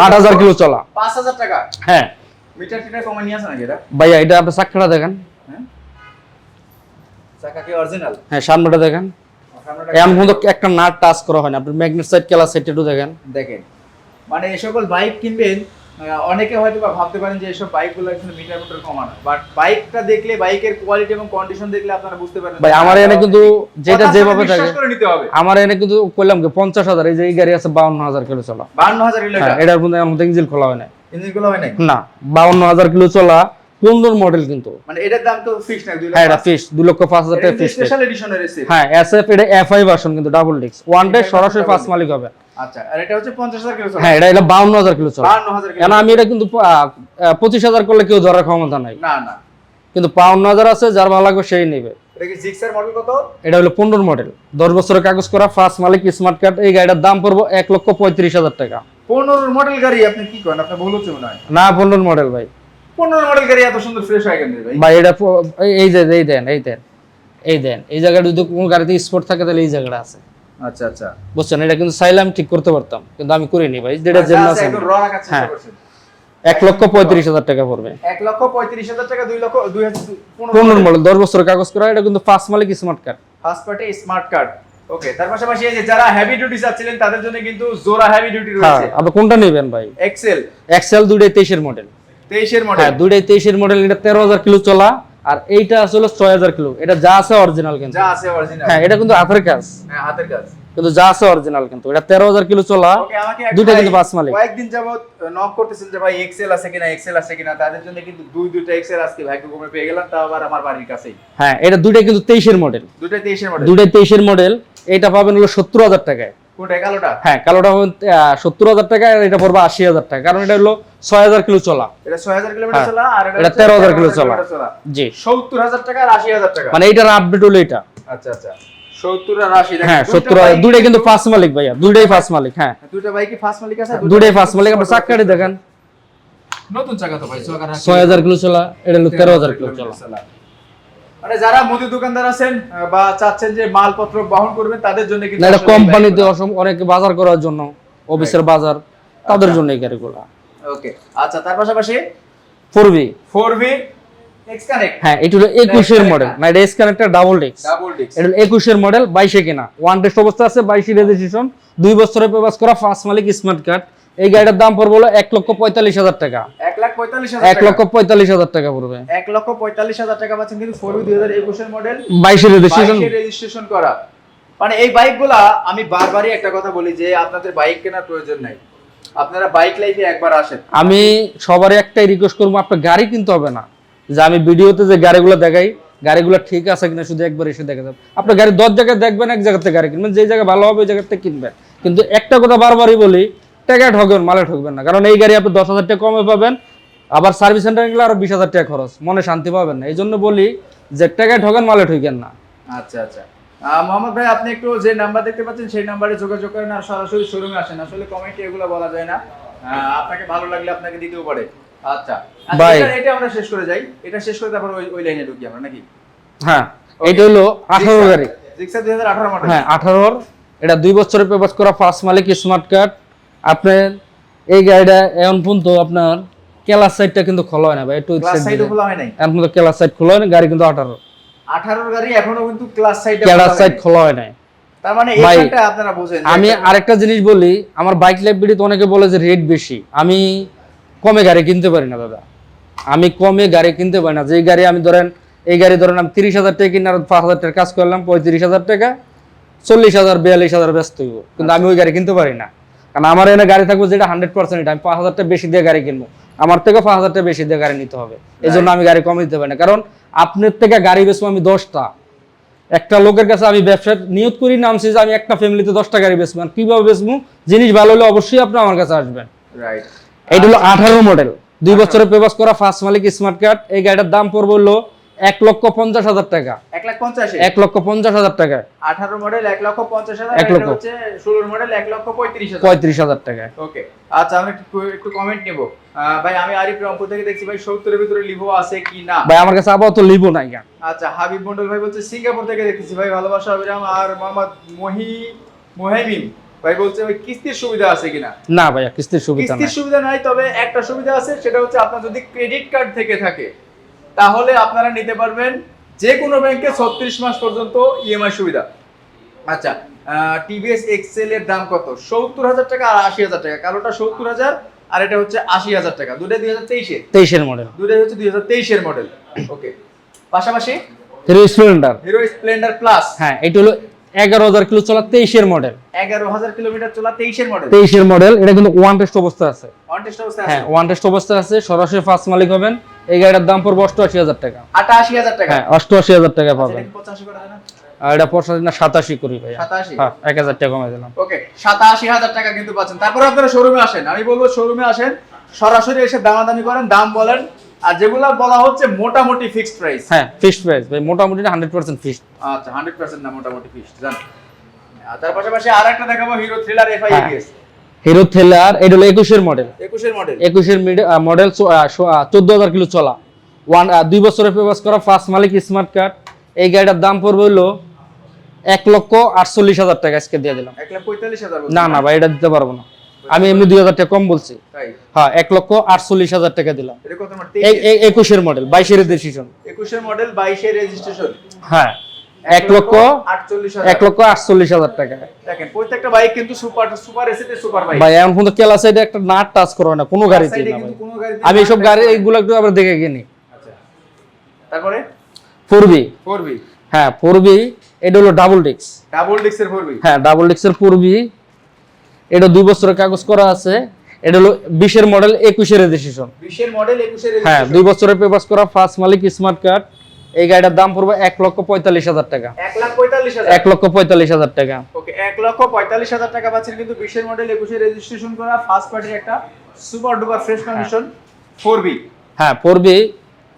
আট হাজার কিলো চলা। 5000 টাকা? হ্যাঁ। মিটার টিটার কমে নিয়ে আসে নাকি এটা? ভাইয়া এটা আপনি চাকরিটা দেখেন। হ্যাঁ। চাকা কি অরিজিনাল হ্যাঁ সামনেটা দেখেন। এমন মতো একটা নাট টাচ করা হয় না। আপনি ম্যাগনেট সাইড কেলা সাইড একটু দেখেন। দেখেন। মানে এই সকল বাইক কিনবেন অনেকে হয়তো বা ভাবতে পারেন যে এসব বাইকগুলো কিন্তু মিটার মিটার কমানো। বাট বাইকটা দেখলে বাইকের কোয়ালিটি এবং কন্ডিশন দেখলে আপনারা বুঝতে পারবেন ভাই আমার এনে কিন্তু যেটা যেভাবে থাকে আমার এনে কিন্তু কইলাম কি পঞ্চাশ হাজার এই যে এই গাড়ি আছে বাউন্ন হাজার কিলো চলা। 52000 কিলো এটা? এটার মধ্যে আমাদের ইঞ্জিন খোলা হয় না ইঞ্জিন খোলা হয় না না বাউন্ন হাজার কিলো চলা পনেরো মডেল কিন্তু। মানে এটার দাম তো ফিক্স না 2 হ্যাঁ এটা ফিক্স দু লক্ষ পাঁচ হাজার টাকা ফিক্স স্পেশাল এডিশনের এসে হ্যাঁ এস এটা এফ আই ভার্সন কিন্তু ডাবল ডিস্ক ওয়ান ডে সরাসরি ফার্স্ট মালিক হবে। আচ্ছা আর এটা হচ্ছে 50000 কিলো হ্যাঁ এটা এটা বাউন্ন হাজার কিলো চলা। 52000 কিলো আমি এটা কিন্তু পঁচিশ হাজার করলে কেউ ধরার ক্ষমতা নাই। না না। কিন্তু আছে যার ভালো লাগবে সেই নেবে। এটা কি জিক্সার মডেল কত? এটা হলো পনেরো মডেল দশ বছরের কাগজ করা ফার্স্ট মালিক স্মার্ট কার্ড এই গাড়িটার দাম পড়ব এক লক্ষ পঁয়ত্রিশ হাজার টাকা। 15 মডেল গাড়ি আপনি কি করেন? আপনি ভুল হচ্ছে মনে হয়। না পনেরো মডেল ভাই। 15 মডেল গাড়ি এত সুন্দর ফ্রেশ হয় কেন ভাই? ভাই এটা এই- এই যে এই দেন এই দেন এই দেন এই জায়গাটা যদি কোনো গাড়িতে থাকে তাহলে এই জায়গাটা আছে। আচ্ছা আচ্ছা। বুঝছেন? এটা কিন্তু চাইলে আমি ঠিক করতে পারতাম কিন্তু আমি করিনি ভাই যেটা জন্য আচ্ছা, আছে। হ্যাঁ। এক লক্ষ পঁয়ত্রিশ হাজার টাকা পড়বে। এক লক্ষ পঁয়ত্রিশ হাজার টাকা দুই লক্ষ দুই পনেরো মডেল দশ বছরের কাগজ করা এটা কিন্তু ফার্স্ট মালিক smart card first party smart card okay তার পাশাপাশি এই যে যারা হেভি ডিউটি চাচ্ছিলেন তাদের জন্য কিন্তু জোড়া হেভি ডিউটি রয়েছে। আপনি কোনটা নেবেন ভাই? এক্সেল এক্সেল দুইটাই তেইশের মডেল তেইশের হ্যাঁ মডেল দুইটাই তেইশের মডেল এটা তেরো হাজার কিলো চলা আর এইটা আসলে ছয় হাজার কিলো। এটা যা আছে অরিজিনাল কিন্তু। যা আছে অরিজিনাল হ্যাঁ এটা কিন্তু হাতের কাজ। হ্যাঁ হাতের কাজ। কিন্তু যা আছে অরিজিনাল কিন্তু। এটা তেরো হাজার কিলো চলা দুইটা কিন্তু পাঁচ মালিক। কয়েকদিন যাবত নক করতেছেন যে ভাই এক্সেল আছে কিনা এক্সেল আছে কিনা? তাদের জন্য কিন্তু দুই দুইটা এক্সেল আজকে ভাগ্যক্রমে পেয়ে গেলাম তাও আবার আমার বাড়ির কাছেই। হ্যাঁ এটা দুইটাই কিন্তু তেইশের মডেল দুইটা তেইশের মডেল তেইশের মডেল এটা পাবেন হলো সত্তর হাজার টাকায়। হ্যাঁ কালোটা সত্তর হাজার টাকা আর এটা পড়বে আশি হাজার টাকা। কারণ এটা হলো ছয় হাজার কিলো চলা। এটা ছয় হাজার কিলোমিটার হ্যাঁ, চলা আর এটা হচ্ছে 13,000 কিলো চলা। জি। সত্তর হাজার টাকা আর আশি হাজার টাকা। মানে এইটার আপডেট হলো এটা। আচ্ছা আচ্ছা। হ্যাঁ দুইটাই কিন্তু ফার্স্ট মালিক ভাইয়া দুইটাই ফার্স্ট মালিক হ্যাঁ। দুইটা বাইকে ফার্স্ট মালিক আছে দুইটাই ফার্স্ট মালিক। আপনার চাকাটি দেখেন। নতুন চাকা তো ভাই কিলো চলা এটা হলো তেরো হাজার কিলো চলা। চলা। মানে যারা মুদি দোকানদার আছেন বা চাচ্ছেন যে মালপত্র বহন করবেন তাদের জন্য কিন্তু এটা কোম্পানিতে অনেকে বাজার করার জন্য অফিসের বাজার তাদের জন্য এই গাড়িগুলো। ওকে আচ্ছা তার পাশাপাশি? Four V four V X connect হ্যাঁ এটা হলো একুশের মডেল না এটা এস কানেক্টার ডাবল ডিস্ক এটা হলো একুশের মডেল বাইশে কেনা। ওয়ান টেস্ট অবস্থা আছে বাইশে রেজিস্ট্রেশন দুই বছরের পেপাস করা ফার্স্ট মালিক স্মার্ট কার্ড এই গাড়িটার দাম পড়বে হলো এক লক্ষ পঁয়তাল্লিশ হাজার টাকা। এক লাখ পঁয়তাল্লিশ এক লক্ষ পঁয়তাল্লিশ হাজার টাকা পড়বে। এক লক্ষ পঁয়তাল্লিশ হাজার টাকা পাচ্ছেন কিন্তু ফোর দুই হাজার একুশের মডেল বাইশে রেজিস্ট্রেশন রেজিস্ট্রেশন করা। মানে এই বাইকগুলা আমি বারবারই একটা কথা বলি যে আপনাদের বাইক কেনার প্রয়োজন নাই। আপনারা বাইক লাইফে একবার আসেন। আমি সবারই একটাই রিকোয়েস্ট করব আপনার গাড়ি কিনতে হবে না। যে আমি ভিডিওতে যে গাড়িগুলো দেখাই গাড়িগুলো ঠিক আছে কিনা শুধু একবার এসে দেখে যাবেন আপনার গাড়ি দশ জায়গায় দেখবেন এক জায়গাতে গাড়ি কিনবেন। যে জায়গায় ভালো হবে ওই জায়গাতে কিনবেন। কিন্তু একটা কথা বারবারই বলি টাকায় ঠকবেন মালে ঠকবেন না। কারণ এই গাড়ি আপনি দশ হাজার টাকা কমে পাবেন আবার সার্ভিস সেন্টারে গেলে আরও বিশ হাজার টাকা খরচ। মনে শান্তি পাবেন না। এই জন্য বলি যে টাকায় ঠকেন মালে ঠকেন না। আচ্ছা আচ্ছা। মোহাম্মদ ভাই আপনি একটু যে নাম্বার দেখতে পাচ্ছেন সেই নাম্বারে যোগাযোগ করেন আর সরাসরি শোরুমে আসেন। আসলে কমেন্টে এগুলো বলা যায় না। আপনাকে ভালো লাগলে আপনাকে দিতেও পারে। আচ্ছা। আচ্ছা, ভাই। এটা- এটা আমরা শেষ করে যাই। এটা শেষ করে তারপর ওই ওই লাইনে ঢুকি আমরা নাকি? হ্যাঁ এটা হলো আঠারো গাড়ি। জিক্সার দুই হাজার আঠারো মডেল হ্যাঁ আঠারোর। এটা দুই বছরের পেপার করা ফার্স্ট মালিক স্মার্ট কার্ড আপনার এই গাড়িটা এখন পর্যন্ত আপনার কেলার সাইডটা কিন্তু খোলা হয় না ভাই একটু সাইড খোলা হয় নাই? এখন পর্যন্ত কেলার সাইড খোলা হয় না গাড়ি কিন্তু আঠারো। আঠারোর গাড়ি এখনও কিন্তু ক্লাস সাইড কেলার সাইড খোলা হয় নাই। তার মানে এইটা আপনারা বুঝেন আমি আরেকটা জিনিস বলি আমার বাইক লাইব্রেরিতে অনেকে বলে যে রেট বেশি। আমি কমে গাড়ি কিনতে পারি না দাদা। আমি কমে গাড়ি কিনতে পারি না। যে গাড়ি আমি ধরেন এই গাড়ি ধরেন আমি তিরিশ হাজার টাকা কিনে আর পাঁচ হাজার টাকার কাজ করলাম পঁয়ত্রিশ হাজার টাকা চল্লিশ হাজার বিয়াল্লিশ হাজার ব্যস্ত হইব। কিন্তু আমি ওই গাড়ি কিনতে পারি না। কারণ আমার এনে গাড়ি থাকব যেটা হান্ড্রেড পার্সেন্ট আমি পাঁচ হাজার টাকা বেশি দিয়ে গাড়ি কিনবো। আমার থেকে পাঁচ হাজার টাকা বেশি দিয়ে গাড়ি নিতে হবে। এই জন্য আমি গাড়ি কমে দিতে পারি না। কারণ আপনার থেকে গাড়ি বেচবো আমি দশটা। একটা লোকের কাছে আমি ব্যবসা নিয়োগ করি নামছি যে আমি একটা ফ্যামিলিতে দশটা গাড়ি বেচবো। আর কীভাবে বেচবো? জিনিস ভালো হলে অবশ্যই আপনি আমার কাছে আসবেন। রাইট এইটা হলো আঠারো মডেল দুই বছরের পেপাস করা ফার্স্ট মালিক স্মার্ট কার্ড এই গাড়িটার দাম পড়বে হলো এক লক্ষ পঞ্চাশ হাজার টাকা। এক লাখ পঞ্চাশে? এক লক্ষ পঞ্চাশ হাজার টাকা। আঠারো মডেল এক লক্ষ পঞ্চাশ হাজার এক লক্ষ। ষোলোর মডেল এক লক্ষ পঁয়ত্রিশ পঁয়ত্রিশ হাজার টাকায় ওকে আচ্ছা আমি একটু একটু কমেন্ট নেব। ভাই আমি আরিফ রংপুর থেকে দেখছি ভাই সত্তরের ভিতরে লিভো আছে কি না? ভাই আমার কাছে আপাতত লিবো নাই আচ্ছা হাবিব মন্ডল ভাই বলছে সিঙ্গাপুর থেকে দেখতেছি ভাই ভালোবাসা অবিরাম আর মোহাম্মদ মহি মোহেমিম। ভাই বলছে ভাই কিস্তির সুবিধা আছে কিনা? না ভাইয়া কিস্তির সুবিধা কিস্তির সুবিধা নাই তবে একটা সুবিধা আছে সেটা হচ্ছে আপনার যদি ক্রেডিট কার্ড থেকে থাকে তাহলে আপনারা নিতে পারবেন যে কোনো ব্যাংকে ছত্রিশ মাস পর্যন্ত ইএমআই সুবিধা। আচ্ছা টিভিএস এক্সেল এর দাম কত? সত্তর হাজার টাকা আর আশি হাজার টাকা। কালোটা সত্তর হাজার আর এটা হচ্ছে আশি হাজার টাকা। দুটাই দুই হাজার তেইশে তেইশের মডেল দুটাই হচ্ছে দুই হাজার তেইশের মডেল ওকে পাশাপাশি Hero Splendor Hero Splendor plus হ্যাঁ এটা হলো এগারো হাজার কিলো চলা তেইশের মডেল এগারো হাজার কিলোমিটার চলা তেইশের মডেল তেইশের মডেল এটা কিন্তু ওয়ান টেস্ট অবস্থা আছে। অন টেস্ট অবস্থায় হ্যাঁ ওয়ান টেস্ট অবস্থা আছে। সরাসরি ফার্স্ট মালিক হবেন। এই গাড়িটার দাম পড়বে অষ্টআশি হাজার টাকা। আটাশি হাজার টাকা? হ্যাঁ অষ্টআশি হাজার টাকা আচ্ছা, পাবেন আর এটা পঁচাশি না সাতাশি করি সাতাশি? হ্যাঁ এক হাজার টাকা কমে দিলাম। ওকে সাতাশি হাজার টাকা কিন্তু পাচ্ছেন। তারপরে আপনারা শোরুমে আসেন। আমি বলব শোরুমে আসেন সরাসরি এসে দামাদামি করেন দাম বলেন। আর যেগুলো বলা হচ্ছে মোটামুটি ফিক্সড প্রাইস হ্যাঁ ফিক্সড প্রাইস ভাই মোটামুটি হান্ড্রেড পার্সেন্ট ফিক্সড আচ্ছা হান্ড্রেড পার্সেন্ট না মোটামুটি ফিক্সড জান আর তার পাশাপাশি আর একটা দেখাবো Hero Thriller FI. ABS Hero Thriller এটা হলো একুশের মডেল একুশের মডেল একুশের মডেল চোদ্দ হাজার কিলো চলা। ওয়ান দুই বছরের পেপাস করা ফার্স্ট মালিক স্মার্ট কার্ড এই গাড়িটার দাম পড়বে হলো এক লক্ষ আটচল্লিশ হাজার টাকা আজকে দিয়ে দিলাম। না না? ভাই এটা দিতে পারব না। আমি এমনি দুই হাজার টাকা কম বলছি। হ্যাঁ এক লক্ষ আটচল্লিশ হাজার টাকা দিলাম। একুশের মডেল বাইশের ডিসিশন একুশের মডেল বাইশের রেজিস্ট্রেশন হ্যাঁ। এক লক্ষ আটচল্লিশ এক লক্ষ আটচল্লিশ হাজার টাকা। দেখেন প্রত্যেকটা বাইক কিন্তু সুপার সুপার এসিতে সুপার বাইক। ভাই এখন পর্যন্ত কেলা সাইডে একটা নাট টাচ করো না কোনো গাড়িতে আমি এইসব গাড়ি এইগুলো একটু আবার দেখে কিনি। আচ্ছা। তারপরে? Four V. Four V. হ্যাঁ ফোর বি এটা হলো ডাবল ডিক্স ডাবল ডিক্সের ফোর বি। হ্যাঁ ডাবল ডিক্সের ফোর বি। এটা দুই বছরের কাগজ করা আছে। এটা হলো বিশের মডেল একুশের রেজিস্ট্রেশন বিশের মডেল একুশের হ্যাঁ দুই বছরের পেপার করা ফার্স্ট মালিক স্মার্ট কার্ড এই গাড়িটার দাম পড়বে এক লক্ষ পঁয়তাল্লিশ হাজার টাকা। এক লক্ষ পঁয়তাল্লিশ হাজার টাকা। ওকে এক লক্ষ পঁয়তাল্লিশ হাজার টাকা পাচ্ছেন কিন্তু বিশের মডেল একুশে রেজিস্ট্রেশন করা ফার্স্ট পার্টির একটা super duper fresh condition four V হ্যাঁ ফোর বি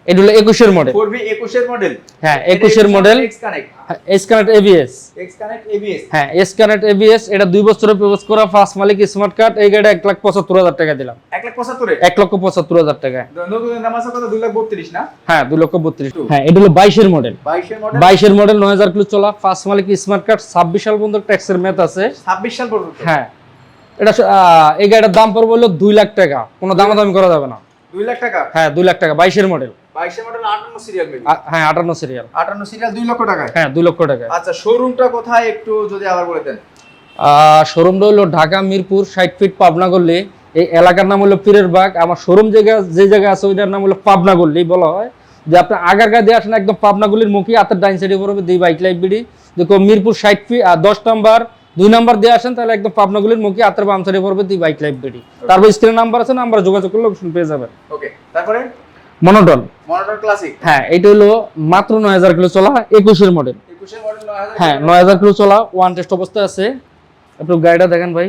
এটা হলো একুশের মডেল ফোর বি একুশের মডেল হ্যাঁ একুশের model X connect S connect ABS X connect ABS হ্যাঁ এস কানেক্ট এবিএস এটা দুই বছরের পেপার করা ফার্স্ট মালিক স্মার্ট কার্ড এই গাড়িটা এক লাখ পঁচাত্তর হাজার টাকা দিলাম। এক লাখ পঁচাত্তরে? এক লক্ষ পঁচাত্তর হাজার টাকা। নতুন দাম আছে কত? দুই লাখ বত্রিশ না? হ্যাঁ দুই লক্ষ বত্রিশ। হ্যাঁ এটা হলো বাইশের মডেল বাইশের মডেল বাইশের মডেল নয় হাজার কিলো চলা ফার্স্ট মালিক স্মার্ট কার্ড ছাব্বিশ সাল পর্যন্ত ট্যাক্সের মেয়াদ আছে। ছাব্বিশ সাল পর্যন্ত? হ্যাঁ এটা এই গাড়িটার দাম পড়বে হলো দুই লাখ টাকা। কোনো দামাদামি করা যাবে না। দুই লাখ টাকা? হ্যাঁ দুই লাখ টাকা বাইশের মডেল বাইশের মডেল আটান্ন সিরিয়াল মেবি হ্যাঁ আটান্ন সিরিয়াল আটান্ন সিরিয়াল দুই লক্ষ টাকায়? হ্যাঁ লক্ষ আচ্ছা শোরুমটা কোথায় একটু যদি আবার বলে দেন? শোরুমটা হলো ঢাকা মিরপুর ষাট ফিট পাবনা গল্লি এই এলাকার নাম হলো পীরের বাগ। আমার শোরুম জায়গা যে জায়গায় আছে ওইটার নাম হলো পাবনা গল্লি বলা হয়। যে আপনি আগারগা দিয়ে আসেন একদম পাবনা গল্লির মুখে হাতের ডাইন সাইডে পড়বে দুই বাইক দেখো মিরপুর ষাট ফিট আর দশ নাম্বার দুই নাম্বার দিয়ে আসেন তাহলে একদম পাবনা গল্লির মুখে বাম সাইডে পড়বে দুই বাইক বিডি। তারপর স্ক্রিন নাম্বার আছে নাম্বার যোগাযোগ করলে অপশন পেয়ে যাবেন। ওকে তারপরে? মনোটন মনিটর ক্লাসিক হ্যাঁ এটা হলো মাত্র নয় হাজার কিলো চলা একুশের মডেল একুশের মডেল নয় হাজার হ্যাঁ নয় হাজার কিলো চলা ওয়ান টেস্ট অবস্থায় আছে। আপনি গাড়িটা দেখেন ভাই।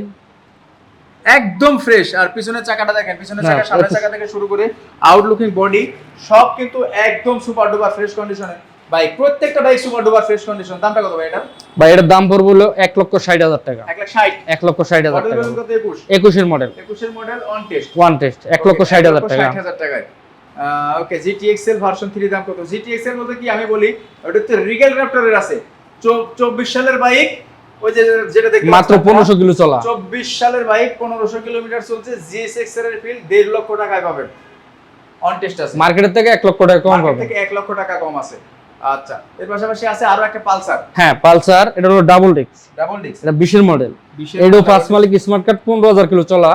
একদম ফ্রেশ আর পিছনের চাকাটা দেখেন পিছনের চাকা সামনের চাকা থেকে শুরু করে আউটলুকিং বডি সব কিন্তু একদম সুপার ডুপার ফ্রেশ কন্ডিশনে বাইক প্রত্যেকটা bike super duper fresh condition দামটা কত ভাই এটা ভাই এটার দাম পড়বে হলো এক লক্ষ ষাট হাজার টাকা। এক লক্ষ ষাট হাজার মডেল টাকা। একুশের মডেল একুশের model on test one test এক লক্ষ ষাট হাজার টাকা। টাকায়। Okay GT Excel version three দাম কত? জিটি এক্সেল বলতে কি আমি বলি ওটা হচ্ছে রিগেল র্যাপটরের আছে। চব্বিশ সালের বাইক ওই যে যেটা দেখলাম মাত্র পনেরোশো কিলো চলা। চব্বিশ সালের বাইক পনেরোশো কিলোমিটার চলছে জিএসএক্স এর ফিল দেড় লক্ষ টাকায় পাবেন। অন টেস্ট আছে। মার্কেটের থেকে এক লক্ষ টাকা কম মার্কেট পাবে থেকে এক লক্ষ টাকা কম আছে। আচ্ছা এর পাশাপাশি আছে আরও একটা পালসার। হ্যাঁ পালসার এটা হলো ডাবল ডিক্স ডাবল ডিস্ক এটা বিশের মডেল এটাও পাঁচ মালিক স্মার্ট কার্ড পনেরো হাজার কিলো চলা।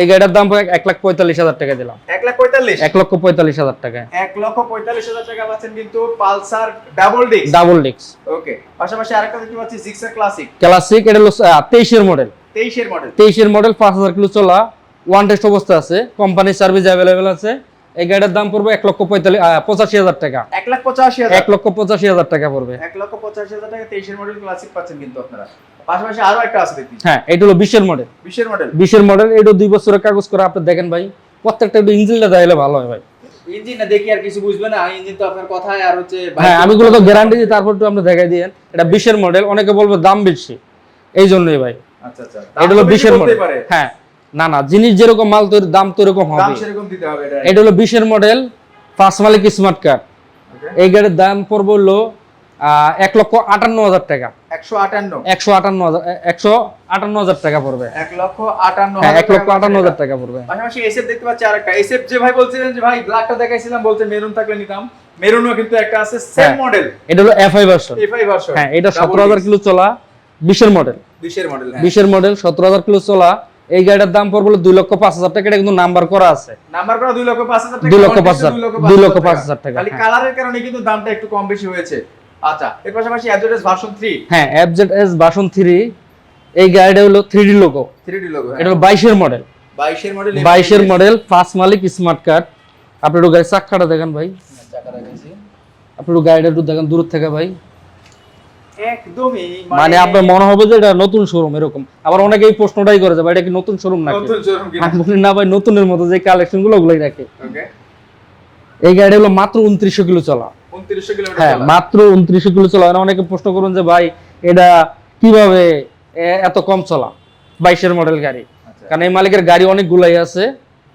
এই গাড়িটার দাম এক লাখ পঁয়তাল্লিশ হাজার টাকা দিলাম। এক লাখ পঁয়তাল্লিশ? এক লক্ষ পঁয়তাল্লিশ হাজার টাকায়। এক লক্ষ পঁয়তাল্লিশ হাজার টাকা পাচ্ছেন কিন্তু পালসার ডাবল ডিস্ক। ডাবল ডিক্স ওকে পাশাপাশি আরেকটা দেখতে পাচ্ছি জিক্সার ক্লাসিক ক্লাসিক এটা হলো তেইশের মডেল তেইশের মডেল তেইশের মডেল পাঁচ হাজার কিলো চলা ওয়ান টেস্ট অবস্থা আছে কোম্পানির সার্ভিস অ্যাভেলেবেল আছে। এই গাড়িটার দাম পড়বে এক লক্ষ পঁয়তাল্লিশ পঁচাশি হাজার টাকা। এক লাখ পঁচাশি হাজার। এক লক্ষ পঁচাশি হাজার টাকা পড়বে। এক লক্ষ পঁচাশি হাজার টাকা তেইশের মডেল ক্লাসিক পাচ্ছেন কিন্তু আপনারা। পাশাপাশি আরও একটা আছে দেখি। হ্যাঁ এটা হলো বিশের মডেল বিশের মডেল বিশের মডেল এটা দুই বছরের কাগজ করে আপনি দেখেন ভাই প্রত্যেকটা একটু ইঞ্জিনটা ভালো হয় ভাই। ইঞ্জিন না দেখি আর কিছু বুঝবে না ইঞ্জিন তো আপনার কথায় আর হচ্ছে হ্যাঁ আমি গুলো তো গ্যারান্টি দিই তারপর দেখাই দিয়েন এটা বিশের মডেল অনেকে বলবে দাম বেশি। এই জন্যই ভাই। আচ্ছা আচ্ছা। এটা হলো বিশের মডেল হ্যাঁ না না জিনিস যেরকম মাল তৈরি দাম তো এরকম হবে। সেরকম দিতে হবে এটা হলো বিশের মডেল পাঁচ মালিক স্মার্ট কার্ড এই গাড়ির দাম পড়বে হলো এক লক্ষ আটান্ন হাজার টাকা। একশো আটান্ন। একশো আটান্ন হাজার একশো আটান্ন হাজার টাকা পড়বে। এক লক্ষ আটান্ন হ্যাঁ এক লক্ষ টাকা আটান্ন হাজার টাকা। পড়বে। পাশাপাশি এসএফ দেখতে পাচ্ছি আরেকটা। এসএফ যে ভাই বলছিলেন যে ভাই ব্ল্যাকটা দেখাইছিলাম বলতে মেরুন থাকলে নিতাম। মেরুনও কিন্তু একটা আছে সেম হ্যাঁ। মডেল এটা হলো এফআই ভার্সন এফআই ভার্সন হ্যাঁ এটা সতেরো হাজার কিলো চলা বিশের মডেল বিশের মডেল হ্যাঁ। বিশের মডেল সতেরো হাজার কিলো চলা। এই গাড়িটার দাম পড়বে দুই লক্ষ পাঁচ হাজার টাকা এটা কিন্তু নাম্বার করা আছে। নাম্বার করা দুই লক্ষ পাঁচ হাজার দুই লক্ষ পাঁচ হাজার- দুই লক্ষ পাঁচ হাজার টাকা, খালি হ্যাঁ। কালারের কারণে কিন্তু দামটা একটু কম বেশি হয়েছে। আচ্ছা এর পাশাপাশি ভার্সন 3 হ্যাঁ থ্রি এই গাড়িটা হলো three D logo 3D logo এটা হলো বাইশের মডেল 22 এর মডেল বাইশের মডেল ফার্স্ট মালিক স্মার্ট কার্ড আপনি একটু গাড়ির চাক্কাটা দেখেন ভাই। চাকা আপনি একটু গাড়িটা একটু দেখেন দূর থেকে ভাই। একদমই মানে আপনার মনে হবে যে এটা নতুন শোরুম এরকম। আবার অনেকে এই প্রশ্নটাই করে যাবে এটা কি নতুন শোরুম নাকি? নতুন শোরুম আমি বলি না ভাই নতুনের মতো যে কালেকশনগুলো ওগুলোই রাখে। এই গাড়ি হলো মাত্র উনত্রিশশো কিলো চলা। 2900 হ্যাঁ মাত্র উনত্রিশশো কিলো চলা। হয় না অনেকে প্রশ্ন করুন যে ভাই এটা কীভাবে এত কম চলা? বাইশের মডেল গাড়ি। আচ্ছা। কারণ এই মালিকের গাড়ি অনেক গুলাই আছে।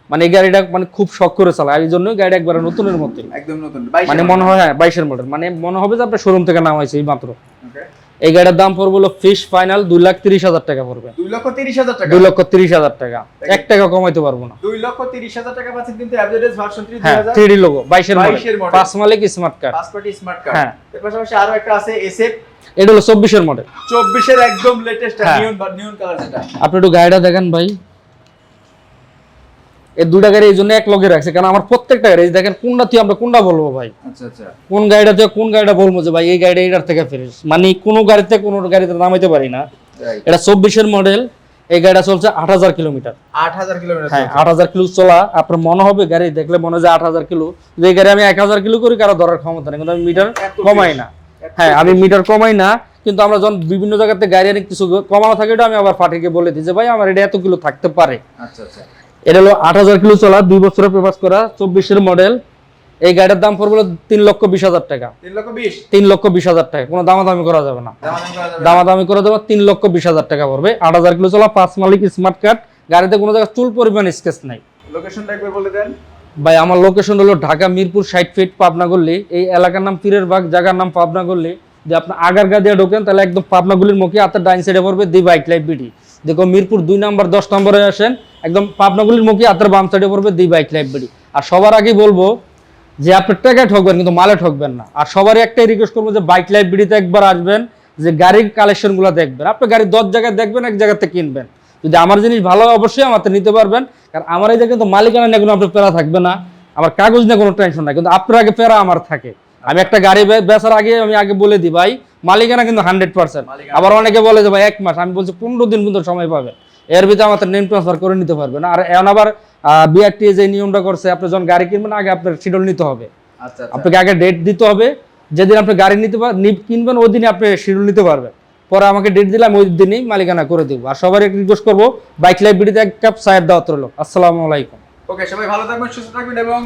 মানে এই গাড়িটা মানে খুব শখ করে চালায়। এই জন্য গাড়িটা একবার নতুনের মতো একদম নতুন। মানে মনে হয় হ্যাঁ বাইশের মডেল মানে মনে হবে যে আপনার শোরুম থেকে নামাইছে এই মাত্র। এই গাড়ির দাম পড়বে হলো ফিশ ফাইনাল দুই লাখ তিরিশ হাজার টাকা পড়বে। দুই লক্ষ 30 হাজার টাকা। দুই লক্ষ তিরিশ হাজার টাকা। এক টাকা কমাইতে পারব না। দুই লক্ষ 30 হাজার টাকা পাচ্ছেন কিন্তু অ্যাভারেজ ভার্সন থ্রি হ্যাঁ 2000 থ্রি লোগো বাইশের 22 এর মডেল। পাঁচ মালিক smart card passport smart card হ্যাঁ। এর পাশাপাশি আরও একটা আছে এসএফ এটা হলো চব্বিশের মডেল 24 এর একদম লেটেস্ট। নিয়ন নিয়ন কালার যেটা। আপনি একটু গাড়িটা দেখেন ভাই। এই দুটা গাড়ি এই জন্য এক লগে রাখছে। কারণ আমার প্রত্যেকটা গাড়ি দেখেন কোনটা তুই আমরা কোনটা বলব ভাই? আচ্ছা আচ্ছা। কোন গাড়িটা তুই কোন গাড়িটা বলব যে ভাই এই গাড়িটা এটার থেকে মানে কোনো গাড়িতে কোনো গাড়িতে নামাইতে পারি না। এটা চব্বিশের মডেল এই গাড়িটা চলছে আট হাজার কিলোমিটার। 8000 কিলোমিটার হ্যাঁ আট হাজার কিলো চলা আপনার মনে হবে গাড়ি দেখলে মনে হয় যে আট হাজার কিলো। যে গাড়ি আমি এক হাজার কিলো করি কারও ধরার ক্ষমতা নেই। কিন্তু আমি মিটার কমাই না। হ্যাঁ আমি মিটার কমাই না কিন্তু আমরা যখন বিভিন্ন জায়গাতে গাড়ি আনি কিছু কমানো থাকে এটা আমি আবার ফাটিকে বলে দিই যে ভাই আমার এটা এত কিলো থাকতে পারে। আচ্ছা আচ্ছা। এটা হলো আট হাজার কিলো চলা দুই বছরের পেপাস করা চব্বিশের মডেল এই গাড়ির দাম পড়বে তিন লক্ষ বিশ হাজার টাকা। 3 লক্ষ 20 তিন লক্ষ বিশ হাজার টাকা। কোনো দামাদামি করা যাবে না। দামাদামি করা যাবে তিন লক্ষ বিশ হাজার টাকা পড়বে। আট হাজার কিলো চলা পাঁচ মালিক স্মার্ট কার্ড গাড়িতে কোনো জায়গায় চুল পরিমাণ স্কেচ নাই। লোকেশনটা একবার বলে দেন। ভাই আমার লোকেশন হলো ঢাকা মিরপুর ষাট ফিট পাবনা গল্লি এই এলাকার নাম পীরের বাগ জায়গার নাম পাবনা গল্লি যদি আপনি আগারগা দিয়ে ঢোকেন তাহলে একদম পাবনা গলির মুখে আপনার ডাইন সাইডে পড়বে দি বাইক লাইফ বিডি। দেখো মিরপুর দুই নাম্বার দশ নম্বরে আসেন। একদম পাবনাগুলির মুখে হাতের বাম সাইডে পড়বে দি বাইক লাইব্রেরি আর সবার আগেই বলব যে আপনি টাকায় ঠকবেন কিন্তু মালে ঠকবেন না। আর সবারই একটাই রিকোয়েস্ট করব যে বাইক লাইব্রেরিতে একবার আসবেন যে গাড়ির কালেকশনগুলো দেখবেন। আপনি গাড়ি দশ জায়গায় দেখবেন এক জায়গাতে কিনবেন। যদি আমার জিনিস ভালো হয় অবশ্যই আমার নিতে পারবেন। কারণ আমার এই জায়গায় কিন্তু মালিকানা নিয়ে কোনো আপনার প্যারা থাকবে না। আমার কাগজ নিয়ে কোনো টেনশন নাই কিন্তু আপনার আগে প্যারা আমার থাকে। আমি একটা গাড়ি বেচার আগে আমি আগে বলে দিই ভাই মালিকানা কিন্তু হান্ড্রেড পার্সেন্ট। আবার অনেকে বলে যে ভাই এক মাস। আমি বলছি পনেরো দিন কিন্তু সময় পাবেন। এর ভিতরে আমার নেম ট্রান্সফার করে নিতে পারবেন আর এখন আবার বিআরটি যে নিয়মটা করছে আপনি যখন গাড়ি কিনবেন আগে আপনার শিডিউল নিতে হবে। আচ্ছা আচ্ছা। আপনাকে আগে ডেট দিতে হবে। যেদিন আপনি গাড়ি নিতে কিনবেন ওই দিনই আপনি শিডিউল নিতে পারবেন। পরে আমাকে ডেট দিলাম ওই দিনই মালিকানা করে দিব। আর সবার একটু রিকোয়েস্ট করব বাইক লাইব্রেরিতে এক কাপ চায়ের দাওয়াত রইল আসসালামু আলাইকুম। ওকে সবাই ভালো থাকবেন সুস্থ থাকবেন এবং